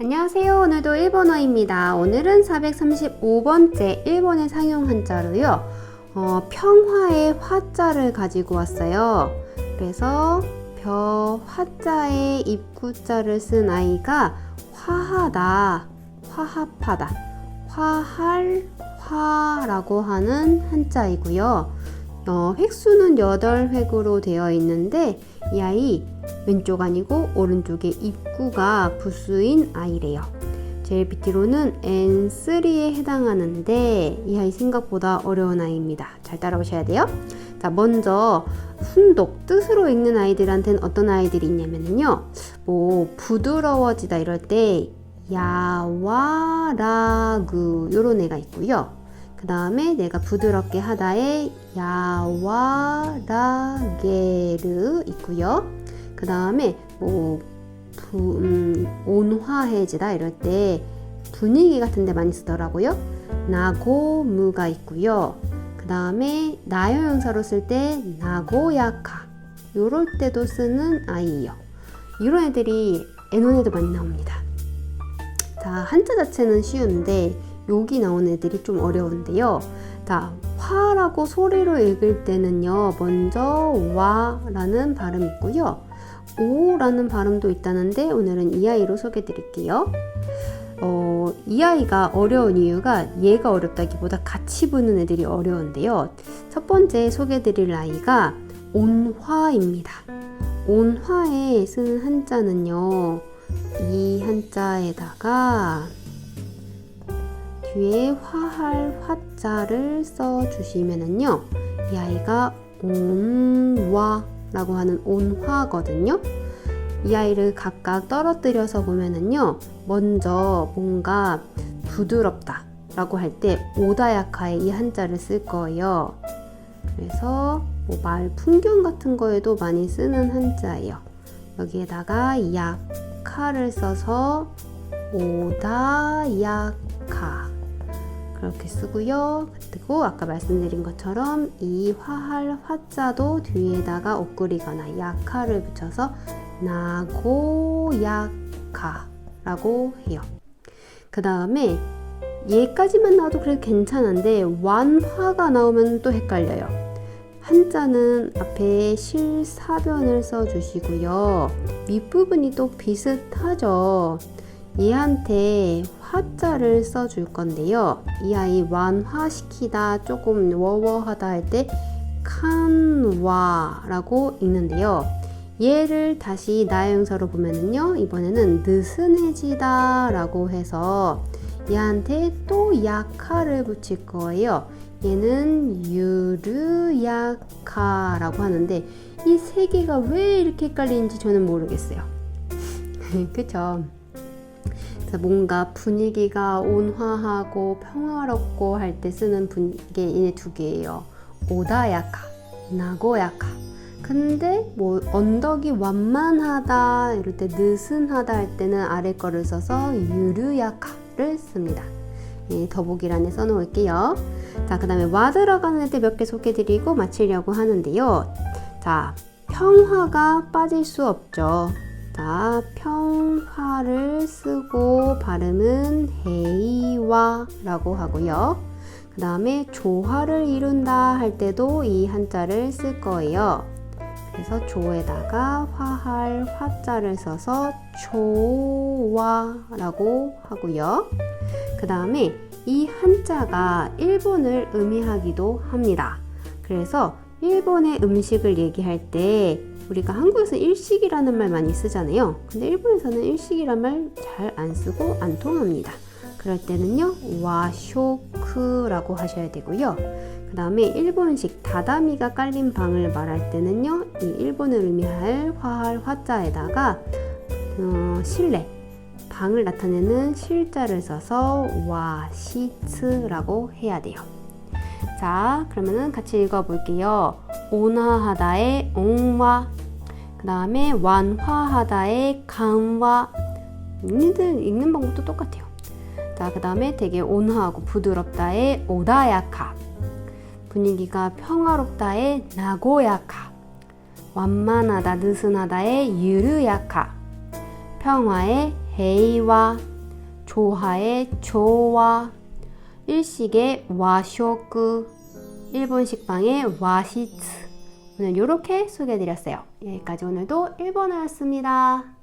안녕하세요. 오늘도 일본어입니다. 오늘은 435번째 일본의 상용 한자로요. 어, 평화의 화자를 가지고 왔어요. 그래서 벼 화자에 입구자를 쓴 아이가 화하다, 화합하다, 화할, 화라고 하는 한자이고요. 어, 획수는 8획으로 되어 있는데 이 아이 왼쪽 아니고 오른쪽에 입구가 부수인. 제일 밑으로는 N3에 해당하는데 이 아이 생각보다 어려운 아이입니다. 잘 따라오셔야 돼요. 자, 먼저 훈독 뜻으로 읽는 아이들한테는 어떤 아이들이 있냐면요. 뭐 부드러워지다 이럴 때 야와라그 요런 애가 있고요. 그 다음에 내가 부드럽게 하다에 야와라게르 있고요. 그 다음에 뭐 부, 음, 온화해지다 이럴 때 분위기 같은 데 많이 쓰더라고요. 나고 무가 있고요. 그 다음에 나요형사로 쓸 때 나고야카 요럴 때도 쓰는 아이예요. 이런 애들이 애논에도 많이 나옵니다. 자, 한자 자체는 쉬운데 여기 나온 애들이 좀 어려운데요. 자, 화라고 소리로 읽을 때는요. 먼저 와라는 발음이 있고요. 오라는 발음도 있다는데 오늘은 이 아이로 소개해 드릴게요. 어, 이 아이가 어려운 이유가 얘가 어렵다기보다 같이 부는 애들이 어려운데요. 첫 번째 소개해 드릴 아이가 온화입니다. 온화에 쓰는 한자는요. 이 한자에다가 뒤에 화할 화자를 써 주시면은요. 이 아이가 온화 라고 하는 온화거든요. 이 아이를 각각 떨어뜨려서 보면은요. 먼저 뭔가 부드럽다 라고 할 때 오다야카의 이 한자를 쓸 거예요. 그래서 뭐말 풍경 같은 거에도 많이 쓰는 한자예요. 여기에다가 약카를 써서 오다야카 그렇게 쓰고요. 그리고 아까 말씀드린 것처럼 이 화할 화자도 뒤에다가 옥그리거나 약카를 붙여서 나고야카라고 해요. 그 다음에 얘까지만 나와도 그래도 괜찮은데 완화가 나오면 또 헷갈려요. 한자는 앞에 실사변을 써주시고요. 윗부분이 또 비슷하죠. 얘한테 화자를 써줄 건데요. 이 아이 완화시키다 조금 워워하다 할 때 칸와라고 읽는데요. 얘를 다시 나형사로 보면은요. 이번에는 느슨해지다 라고 해서 얘한테 또 약화를 붙일 거예요. 얘는 유르야카라고 하는데 이 세 개가 왜 이렇게 헷갈리는지 저는 모르겠어요. 그쵸? 그래서 뭔가 분위기가 온화하고 평화롭고 할 때 쓰는 분게 이두 개예요. 오다야카, 나고야카. 근데 뭐 언덕이 완만하다 이럴 때 느슨하다 할 때는 아래 거를 써서 유르야카를 씁니다. 예, 더보기란에 써놓을게요. 자, 그 다음에 와 들어가는 애들 몇 개 소개드리고 마치려고 하는데요. 자, 평화가 빠질 수 없죠. 자, 평화를 쓰고 발음은 헤이와라고 하고요. 그 다음에 조화를 이룬다 할 때도 이 한자를 쓸 거예요. 그래서 조에다가 화할 화자를 써서 조화라고 하고요. 그 다음에 이 한자가 일본을 의미하기도 합니다. 그래서 일본의 음식을 얘기할 때 우리가 한국에서 일식이라는 말 많이 쓰잖아요. 근데 일본에서는 일식이란 말 잘 안 쓰고 안 통합니다. 그럴 때는요, 와쇼크라고 하셔야 되고요. 그 다음에 일본식 다다미가 깔린 방을 말할 때는요, 이 일본을 의미할 화할 화자에다가 어, 실내, 방을 나타내는 실자를 써서 와시츠라고 해야 돼요. 자, 그러면은 같이 읽어볼게요. 온화하다의 온화, 그 다음에 완화하다의 강화. 읽는, 읽는 방법도 똑같아요. 자, 그 다음에 되게 온화하고 부드럽다의 오다야카. 분위기가 평화롭다의 나고야카. 완만하다, 느슨하다의 유르야카. 평화의 헤이와 조화의 조와 일식의 와쇼크 일본 식빵의 와시츠 오늘 이렇게 소개해드렸어요. 여기까지 오늘도 일본어였습니다.